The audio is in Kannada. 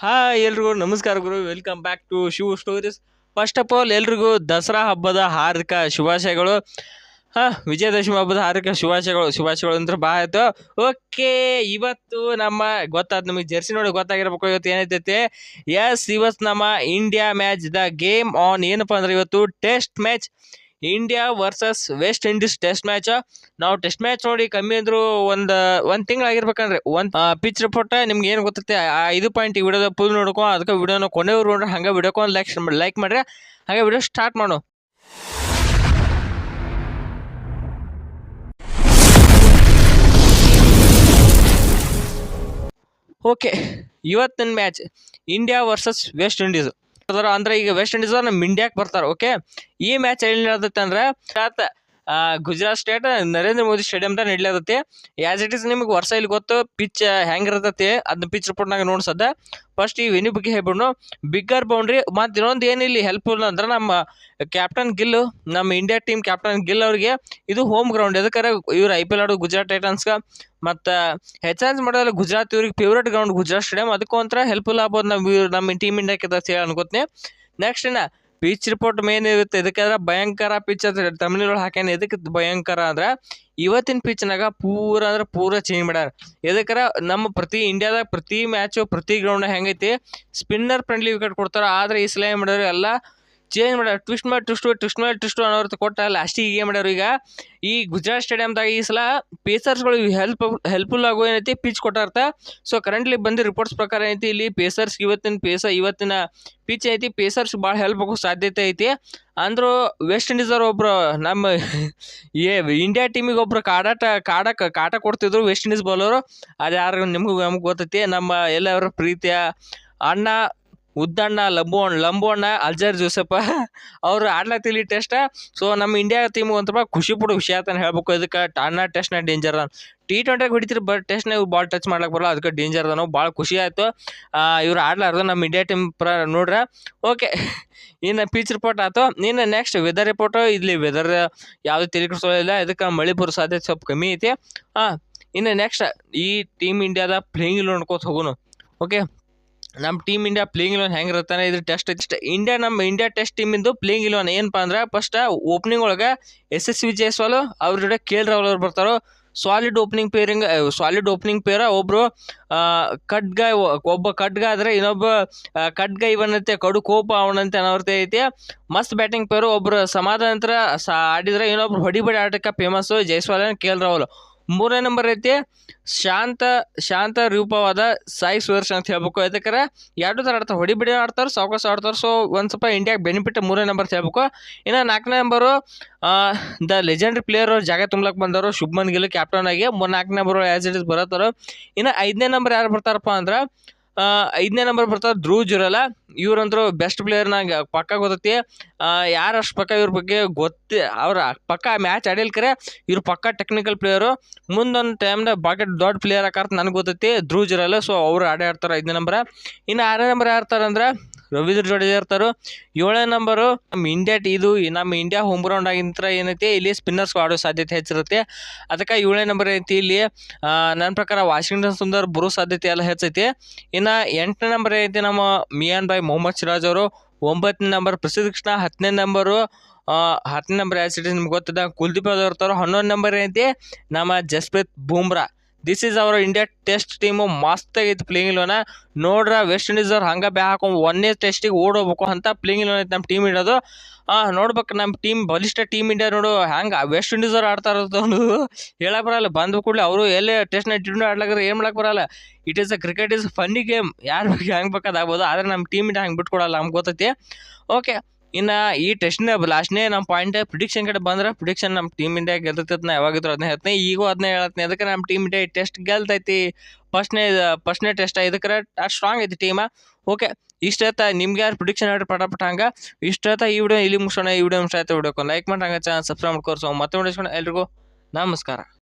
ಹಾಯ್ ಎಲ್ರಿಗೂ, ನಮಸ್ಕಾರ ಗುರು. Welcome back to Shiva stories first of all ಎಲ್ರಿಗೂ ದಸರಾ ಹಬ್ಬದ ಹಾರ್ದಿಕ ಶುಭಾಶಯಗಳು. ಹಾಂ, ವಿಜಯದಶಮಿ ಹಬ್ಬದ ಹಾರ್ದಿಕ ಶುಭಾಶಯಗಳು ಶುಭಾಶಯಗಳು ಅಂದ್ರೆ ಬಾ ಆಯ್ತು. ಓಕೆ ಇವತ್ತು ನಮ್ಮ, ಗೊತ್ತಾದ ನಮಗೆ ಜರ್ಸಿ ನೋಡಿ ಗೊತ್ತಾಗಿರ್ಬೇಕು ಇವತ್ತು ಏನೈತೈತೆ. ಎಸ್ ಇವತ್ತು ನಮ್ಮ India match the game on ಏನಪ್ಪ ಅಂದ್ರೆ ಇವತ್ತು test match India versus West Indies test match ನಾವು ಟೆಸ್ಟ್ ಮ್ಯಾಚ್ ನೋಡಿ ಕಮ್ಮಿ ಅಂದ್ರು ಒಂದು ಒಂದು ತಿಂಗಳಾಗಿರ್ಬೇಕಂದ್ರೆ. ಒಂದು ಪಿಚ್ ರಿಪೋರ್ಟ್ ನಿಮ್ಗೆ ಏನು ಗೊತ್ತೈತೆ ಐದು ಪಾಯಿಂಟ್ ಈ ವಿಡಿಯೋದ ಫುಲ್ ನೋಡ್ಕೊ, ಅದಕ್ಕೆ ವಿಡಿಯೋನ ಕೊನೆಯವ್ರು ನೋಡ್ರಿ ಹಂಗೆ ವಿಡಿಯೋಕ್ಕೆ ಒಂದು ಲೈಕ್ ಲೈಕ್ ಮಾಡ್ರಿ. ಹಾಗೆ ವಿಡಿಯೋ ಸ್ಟಾರ್ಟ್ ಮಾಡು. ಓಕೆ ಇವತ್ತಿನ match India versus West Indies ಅದರ ಈಗ ವೆಸ್ಟ್ ಇಂಡೀಸ್ ಅವ್ರು ನಮ್ಮ ಇಂಡಿಯಾಕ್ಕೆ ಬರ್ತಾರೆ ಓಕೆ ಈ ಮ್ಯಾಚ್ ಏನ್ ಅಂದ್ರೆ ಗುಜರಾತ್ ಸ್ಟೇಟ್ ನರೇಂದ್ರ ಮೋದಿ ಸ್ಟೇಡಿಯಮ್ದಾಗ ನಡೀಲತ್ತೈತಿ ಆಸ್ ಇಟ್ ಇಸ್ ನಿಮಗೆ ವರ್ಷ ಇಲ್ಲಿ ಗೊತ್ತು ಪಿಚ್ ಹೆಂಗಿರ್ತೈತಿ ಅದನ್ನ ಪಿಚ್ ರಿಪೋರ್ಟ್ನಾಗ ನೋಡ್ಸದ. ಫಸ್ಟ್ ಈ ವೆನ್ಯೂ ಬಗ್ಗೆ ಹೇಳ್ಬಿಡ್ನು ಬಿಗ್ಗರ್ ಬೌಂಡ್ರಿ ಮತ್ತು ಇನ್ನೊಂದು ಏನಿಲ್ಲ ಹೆಲ್ಪ್ಫುಲ್ ಅಂದ್ರೆ ನಮ್ಮ ಕ್ಯಾಪ್ಟನ್ ಗಿಲ್ ನಮ್ಮ ಇಂಡಿಯಾ ಟೀಮ್ ಕ್ಯಾಪ್ಟನ್ ಗಿಲ್ ಅವರಿಗೆ ಇದು ಹೋಮ್ ಗ್ರೌಂಡ್ ಎದಕ್ಕಾರ ಇವ್ರು ಐ ಪಿ ಎಲ್ ಆಡೋದು ಗುಜರಾತ್ ಟೈಟನ್ಸ್ಗೆ ಮತ್ತು ಹೆಚ್ಚಾನ್ಸ್ ಮಾಡೋದಲ್ಲ ಗುಜರಾತ್ ಇವ್ರಿಗೆ ಫೇವ್ರೇಟ್ ಗ್ರೌಂಡ್ ಗುಜರಾತ್ ಸ್ಟೇಡಿಯಂ ಅದಕ್ಕೂ ಒಂಥರ ಹೆಲ್ಪ್ಫುಲ್ ಆಗ್ಬೋದು ನಮ್ಮ ನಮ್ಮ ಟೀಮ್ ಇಂಡಿಯಾಕ್ಕೆ ಅಂತ ಹೇಳಿ ಅನ್ಕೋತೀನಿ. ನೆಕ್ಸ್ಟ್ ಇನ್ನ ಪಿಚ್ ರಿಪೋರ್ಟ್ ಮೇನ್ ಇರುತ್ತೆ. ಇದಕ್ಕಾದ್ರೆ ಭಯಂಕರ ಪಿಚ್ ಅಂತ ತಮಿಳ್ನೊಳಗೆ ಹಾಕ್ಯಾನ. ಎದಕ್ಕೆ ಭಯಂಕರ ಅಂದ್ರೆ ಇವತ್ತಿನ ಪಿಚ್ನಾಗ ಪೂರ ಅಂದ್ರೆ ಪೂರ ಚೇಂಜ್ ಮಾಡ್ಯಾರ. ಎದಕ್ಕಾರ ನಮ್ಮ ಪ್ರತಿ ಇಂಡಿಯಾದಾಗ ಪ್ರತಿ ಮ್ಯಾಚು ಪ್ರತಿ ಗ್ರೌಂಡ್ ಹೆಂಗೈತಿ ಸ್ಪಿನ್ನರ್ ಫ್ರೆಂಡ್ಲಿ ವಿಕೆಟ್ ಕೊಡ್ತಾರ. ಆದ್ರೆ ಈ ಸಲ ಏನ್ ಮಾಡ್ಯಾರ ಎಲ್ಲ ಚೇಂಜ್ ಮಾಡ್ಯಾರ ಟ್ವಿಸ್ಟ್ ಮಾಡಿ ಟ್ವಿಸ್ಟು ಟ್ವಿಸ್ಟ್ ಮಾಡಿ ಟ್ವಿಸ್ಟು ಅನ್ನೋರ್ತು ಕೊಟ್ಟ ಲಾಸ್ಟಿಗೆ ಏನು ಮಾಡ್ಯಾರ ಈಗ? ಈ ಗುಜರಾತ್ ಸ್ಟೇಡಿಯಮ್ದಾಗ ಈ ಸಲ ಪೇಸರ್ಸ್ಗಳು ಹೆಲ್ಪ್ ಹೆಲ್ಪ್ಫುಲ್ ಆಗೋ ಏನೈತಿ? ಪಿಚ್ ಕೊಟ್ಟಾರ್ತ ಸೊ ಕರೆಂಟ್ಲಿ ಬಂದ ರಿಪೋರ್ಟ್ಸ್ ಪ್ರಕಾರ ಏನೈತಿ? ಇಲ್ಲಿ ಪೇಸರ್ಸ್ ಇವತ್ತಿನ ಪೇಸ ಇವತ್ತಿನ ಪಿಚ್ ಐತಿ ಪೇಸರ್ಸ್ ಭಾಳ ಹೆಲ್ಪ್ ಆಗೋ ಸಾಧ್ಯತೆ ಐತಿ. ಅಂದರೂ ವೆಸ್ಟ್ ಇಂಡೀಸ್ ಒಬ್ಬರು ನಮ್ಮ ಏ ಇಂಡಿಯಾ ಟೀಮಿಗೆ ಒಬ್ರು ಕಾಡಾಟ ಕಾಡಕ್ಕೆ ಕಾಟ ಕೊಡ್ತಿದ್ರು ವೆಸ್ಟ್ ಇಂಡೀಸ್ ಬೌಲರು ಅದು ಯಾರು ನಿಮಗೂ ನಮ್ಗೆ ಗೊತ್ತೈತಿ. ನಮ್ಮ ಎಲ್ಲರ ಪ್ರೀತಿಯ ಅಣ್ಣ ಉದ್ದಣ್ಣ ಲಂಬು ಲಂಬು ಅಣ್ಣ ಅಲ್ಜರ್, ಜೋಸಪ್ಪ ಅವ್ರು ಆಡ್ಲತ್ತಿಲಿ ಟೆಸ್ಟ್ ಸೊ ನಮ್ಮ ಇಂಡಿಯಾ ಟೀಮ್ ಒಂಥರ ಖುಷಿ ಪಡೋ ವಿಷಯ ಅಂತ ಹೇಳ್ಬೇಕು. ಇದಕ್ಕೆ ಅಣ್ಣ ಟೆಸ್ಟ್ನ ಡೇಂಜರ್ ಟಿ ಟ್ವೆಂಟಿಗೆ ಹೊಡಿತೀರಿ ಬಟ್ ಟೆಸ್ಟ್ನ ಇವ್ರು ಬಾಲ್ ಟಚ್ ಮಾಡ್ಲಕ್ಕೆ ಬರಲ್ಲ. ಅದಕ್ಕೆ ಡೇಂಜರ್ ಅದ ಭಾಳ ಖುಷಿ ಆಯಿತು. ಇವ್ರು ಆಡ್ಲಾರ್ದು ನಮ್ಮ ಇಂಡಿಯಾ ಟೀಮ್ ಪ್ರ ನೋಡ್ರೆ. ಓಕೆ ಇನ್ನು ಪಿಚ್ ರಿಪೋರ್ಟ್ ಆಯ್ತು ಇನ್ನು ನೆಕ್ಸ್ಟ್ ವೆದರ್ ರಿಪೋರ್ಟು ಇಲ್ಲಿ ವೆದರ್ ಯಾವುದೇ ಇಲ್ಲ ಇದಕ್ಕೆ ಮಳೆ ಬರೋ ಸಾಧ್ಯತೆ ಸ್ವಲ್ಪ ಕಮ್ಮಿ ಐತಿ. ಹಾಂ ಇನ್ನು ನೆಕ್ಸ್ಟ್ ಈ ಟೀಮ್ ಇಂಡಿಯಾದ ಪ್ಲೇಯಿಂಗ್ ನೋಡ್ಕೋತ ಹೋಗೋನು. ಓಕೆ ನಮ್ಮ ಟೀಮ್ ಇಂಡಿಯಾ ಪ್ಲೇಯಿಂಗ್ ಇಲೆವನ್ ಹೆಂಗಿರ್ತಾನೆ ಇದು ಟೆಸ್ಟ್ ಇಷ್ಟ ಇಂಡಿಯಾ ನಮ್ಮ ಇಂಡಿಯಾ ಟೆಸ್ಟ್ ಟೀಮಿಂದು ಪ್ಲೇಯಿಂಗ್ ಇಲೆವನ್ ಏನಪ್ಪ ಅಂದ್ರೆ ಫಸ್ಟ್ ಓಪನಿಂಗ್ ಒಳಗೆ ಎಸ್ ಎಸ್ ವಿ ಜಯಸ್ವಾಲ್ ಅವ್ರ ಜೊತೆ ಕೆ ಎಲ್ ರಾಹುಲ್ ಅವ್ರು ಬರ್ತಾರೋ. Solid opening pairing solid opening pair ಒಬ್ಬರು ಖಡ್ಗ ಒಬ್ಬ ಖಡ್ಗ ಆದರೆ ಇನ್ನೊಬ್ಬ ಖಡ್ಗ ಇವನಂತೆ ಕಡು ಕೋಪ ಅವನಂತೆ ಅನ್ನೋರ್ತೆ ಐತಿ. ಮಸ್ತ್ ಬ್ಯಾಟಿಂಗ್ ಪೇರು ಒಬ್ರು ಸಮಾಧಾನ ನಂತರ ಸಾ ಆಡಿದ್ರೆ ಇನ್ನೊಬ್ರು ಹೊಡಿಬಡಿ ಆಟಕ್ಕೆ famous Jaiswal K L Rahul. ಮೂರನೇ ನಂಬರ್ ಐತಿ, ಶಾಂತ ಶಾಂತ ರೂಪವಾದ ಸಾಯಿ ಸುದರ್ಶನ್ ಅಂತ ಹೇಳ್ಬೇಕು. ಯಾಕಂದ್ರೆ ಎರಡು ಥರ ಆಡ್ತಾರೆ, ಹೊಡಿಬಿಡಿ ಆಡ್ತಾರೆ ಸಾವಕಾಶ ಆಡ್ತಾರೆ. ಸೊ ಒಂದು ಸ್ವಲ್ಪ ಇಂಡಿಯಾಗೆ ಬೆನಿಫಿಟ್ ಮೂರನೇ ನಂಬರ್ ಅಂತ ಹೇಳ್ಬೇಕು. ಇನ್ನು ನಾಲ್ಕನೇ ನಂಬರು ದ ಲೆಜೆಂಡ್ರಿ ಪ್ಲೇಯರು ಜಾಗ ತುಂಬಲಕ್ಕೆ ಬಂದವರು ಶುಭ್ಮನ್ ಗಿಲ್ ಕ್ಯಾಪ್ಟನ್ ಆಗಿ ಮೂರು ನಾಲ್ಕನೇ ನಂಬರ್ ಆ್ಯಸ್ ಇಟ್ ಇಸ್ ಬರತ್ತಾರೋ ಇನ್ನು ಐದನೇ ನಂಬರ್ ಯಾರು ಬರ್ತಾರಪ್ಪ ಅಂದ್ರೆ ಐದನೇ ನಂಬರ್ ಬರ್ತಾರೆ ಧ್ರುವ್ ಜುರಲ. ಇವ್ರಂದ್ರು ಬೆಸ್ಟ್ ಪ್ಲೇಯರ್ನಾಗ ಪಕ್ಕ ಗೊತ್ತೈತಿ. ಯಾರು ಅಷ್ಟು ಪಕ್ಕ ಇವ್ರ ಬಗ್ಗೆ ಗೊತ್ತೇ, ಅವ್ರ ಪಕ್ಕ ಮ್ಯಾಚ್ ಆಡಿಲ್ಕರೆ ಇವ್ರು ಪಕ್ಕ ಟೆಕ್ನಿಕಲ್ ಪ್ಲೇಯರು ಮುಂದೊಂದು ಟೈಮ್ದಾಗ ಬಾಕೆಟ್ ದೊಡ್ಡ ಪ್ಲೇಯರ್ ಆಕಾರ್ತ ನನಗೆ ಗೊತ್ತೈತಿ, ಧ್ರುವ್ ಜುರಲ. ಸೊ ಅವ್ರು ಆಡೇ ಐದನೇ ನಂಬರ ಇನ್ನು ಆರನೇ ನಂಬರ್ ಯಾರ್ತಾರೆ ಅಂದ್ರೆ ರವೀಂದ್ರ ಜಡೇಜಾ ಇರ್ತಾರೆ. ಏಳನೇ ನಂಬರು ನಮ್ಮ ಇಂಡಿಯಾ ಇದು ನಮ್ಮ ಇಂಡಿಯಾ ಹೋಮ್ ಗ್ರೌಂಡ್ ಆಗಿಂತರ ಏನೈತಿ, ಇಲ್ಲಿ ಸ್ಪಿನ್ನರ್ಸ್ ಆಡೋ ಸಾಧ್ಯತೆ ಹೆಚ್ಚಿರುತ್ತೆ ಅದಕ್ಕೆ ಏಳನೇ ನಂಬರ್ ಐತಿ ಇಲ್ಲಿ ನನ್ನ ಪ್ರಕಾರ ವಾಷಿಂಗ್ಟನ್ ಸುಂದರ್ ಬರೋ ಸಾಧ್ಯತೆ ಎಲ್ಲ ಹೆಚ್ಚೈತಿ ಇನ್ನು ಎಂಟನೇ ನಂಬರ್ ಐತಿ ನಮ್ಮ ಮಿಯಾನ್ ಬಾಯ್ ಮೊಹಮ್ಮದ್ ಸಿರಾಜ್ ಅವರು, ಒಂಬತ್ತನೇ ನಂಬರ್ ಪ್ರಸಿದ್ಧ ಕೃಷ್ಣ, ಹತ್ತನೇ ನಂಬರು ಹತ್ತನೇ ನಂಬರ್ ಯಾವ ಸಿಟಿ ನಿಮ್ಗೆ ಗೊತ್ತಿದ್ದ ಕುಲ್ದೀಪ್ ಯಾದವ್ ಇರ್ತಾರೋ ಹನ್ನೊಂದು ನಂಬರ್ ಐತಿ ನಮ್ಮ Jasprit Bumrah. This is our India test team ಮಸ್ತ್ ಆಗಿತ್ತು ಪ್ಲೇಯಿಂಗ್ ಇಲ್ವನ ನೋಡ್ರ ವೆಸ್ಟ್ ಇಂಡೀಸ್ ಅವ್ರು ಹಂಗೆ ಬ್ಯಾ ಹಾಕೊಂಡು ಒಂದೇ ಟೆಸ್ಟಿಗೆ ಓಡೋಗ್ಬೇಕು ಅಂತ ಪ್ಲೇಯಿಂಗ್ ಇಲ್ವನ ನಮ್ಮ ಟೀಮ್ ಇಡೋದು ನೋಡ್ಬೇಕು ನಮ್ಮ ಟೀಮ್ ಬಲಿಷ್ಠ ಟೀಮ್ ಇಂಡಿಯಾ ನೋಡು. ಹ್ಯಾಂಗೆ ವೆಸ್ಟ್ ಇಂಡೀಸ್ ಅವ್ರು ಆಡ್ತಾ ಇರೋದು ಹೇಳಕ್ಕೆ ಬರಲ್ಲ, ಬಂದ ಕೂಡಲೇ ಅವರು ಎಲ್ಲೇ ಟೆಸ್ಟ್ನ ಟಿ ಟ್ವೆಂಟಿ ಆಡ್ಲಾಗ್ರೆ ಏನು ಮಾಡಕ್ಕೆ ಬರಲ್ಲ. It is a cricket is funny game ಯಾರು ಬಗ್ಗೆ ಹೆಂಗೆ ಬೇಕಾದಾಗ್ಬೋದು ಆದರೆ ನಮ್ಮ ಟೀಮ್ ಇಂಡಿಯಾ ಹಂಗೆ ಬಿಟ್ಕೊಡಲ್ಲ, ನಮ್ಗೆ ಗೊತ್ತೈತಿ. ಓಕೆ ಇನ್ನು ಈ ಟೆಸ್ಟ್ನ ಲಾಸ್ಟ್ನೇ ನಮ್ಮ ಪಾಯಿಂಟ್ ಪ್ರಿಡಿಕ್ಷನ್ ಕಡೆ ಬಂದ್ರೆ ಪ್ರಿಡಿಕ್ಷನ್ ನಮ್ಮ ಟೀಮ್ ಇಂಡಿಯಾ ಗೆಲ್ತೈತೆ ನಾ ಯಾವಾಗಿದ್ರು ಅದನ್ನೇ ಹೇಳ್ತೀನಿ ಈಗೂ ಅದನ್ನೇ ಹೇಳ್ತೀನಿ. ಅದಕ್ಕೆ ನಮ್ಮ ಟೀಮ್ ಇಂಡಿಯಾ ಟೆಸ್ಟ್ ಗೆಲ್ತೈತಿ. ಫಸ್ಟ್ನೇ ಫಸ್ಟ್ನೇ ಟೆಸ್ಟ್ ಇದಕ್ಕೆ ಅಷ್ಟು ಸ್ಟ್ರಾಂಗ್ ಐತಿ ಟೀಮ ಓಕೆ ಇಷ್ಟ ನಿಮ್ಗೆ ಯಾರು ಪ್ರಿಡಿಕ್ಷನ್ ಹೇಳಿ ಪಟ ಪಟ ಹಂಗೆ. ಇಷ್ಟ ಈ ವಿಡಿಯೋ ಇಲ್ಲಿ ಮುಗಿಸೋಣ. ಈ ವಿಡಿಯೋ ಮುಗಿಸ್ತಾ ವಿಡಿಯೋಕ್ಕೆ ಲೈಕ್ ಮಾಡಿ ಹಂಗೆ ಚಾನಲ್ ಸಬ್ಸ್ಕ್ರೈಬ್ ಮಾಡ್ಕೋರು. ಸೊ ಮತ್ತೆ ನೋಡಿಸ್ಕೊಂಡು ಎಲ್ರಿಗೂ ನಮಸ್ಕಾರ.